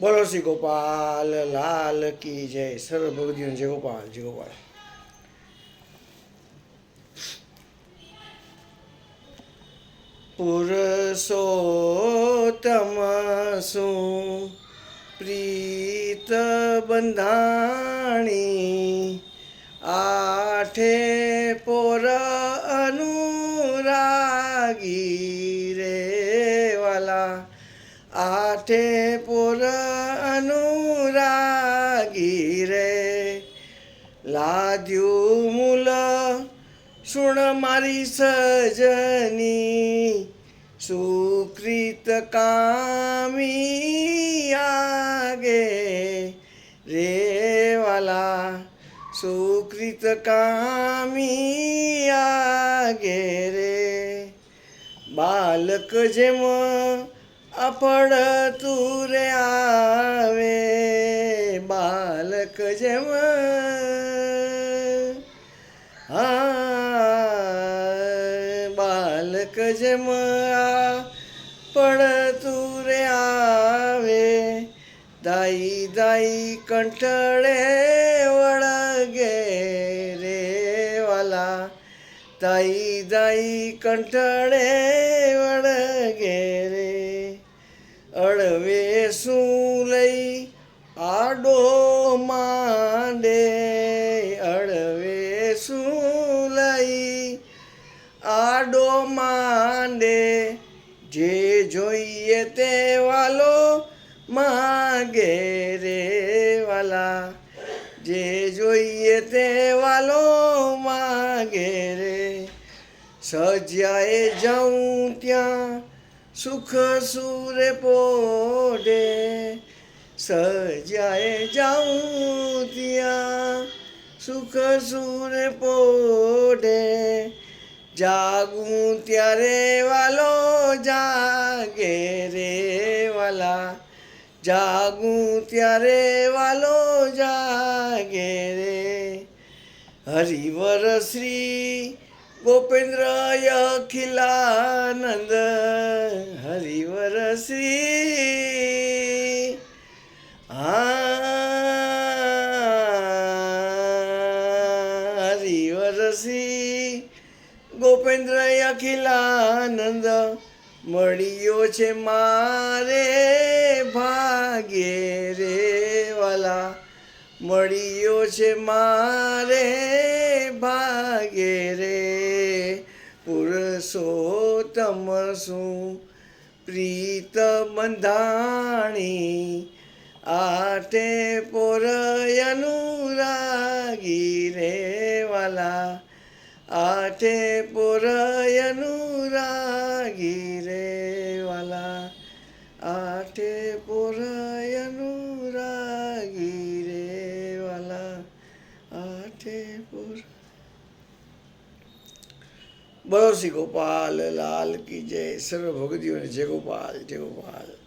બોલો શ્રી ગોપાલ, લાલ કી જય, સર્વ ભગવદીઓને જય ગોપાલ જય ગોપાલ. પુરુષોત્તમ શું? પ્રીત બંધાણી આઠે પોર અનુરાગી રે વાલા. આઠે પોર અનુરાગી રે લાદ્યું મૂલ સુણ મારી સજની સુકૃત કામી આગે રે વાલા સુકૃત કામી આગે રે બાલક જેમ અપડતું રે આવે બાલક જેમ બાલક જેમ પડતું રે આવે, દાઈ દાઈ કંઠળે વળગે રે વાલા. દાઈ દાઈ કંઠળે વળગે રે, અળવે શું લઈ આડો આડો માંડે જે જોઈએ તે વાલો માગે રે વાલા. જે જોઈએ તે વાલો માગે રે. સજ્યાએ જાઉં ત્યાં સુખ સુરે પોડે સજ્યાએ જાઉં ત્યાં સુખ સુરે પોડે જાગું ત્યારે વાલો જાગે રે વાલા. જાગું ત્યારે વાલો જાગે રે. હરિવર શ્રી ગોપેન્દ્ર અખિલાનંદ. હરિવર શ્રી હરિવર શ્રી ગોપેન્દ્ર અખિલાનંદ, મળ્યો છે મારે ભાગ્યે રે વાલા. મળ્યો છે મારે ભાગે રે, પુરુષોત્તમ શું? પ્રીત બંધાણી આઠે પોર અનુરાગી રે વાલા. આઠે પોર અનુરાગી રે વાલા. આઠે પોર અનુરાગી રે વાલા. આઠે પોર બોલો શ્રી ગોપાલ, લાલ કી જય. સર્વ ભગતીઓને જય ગોપાલ જય ગોપાલ.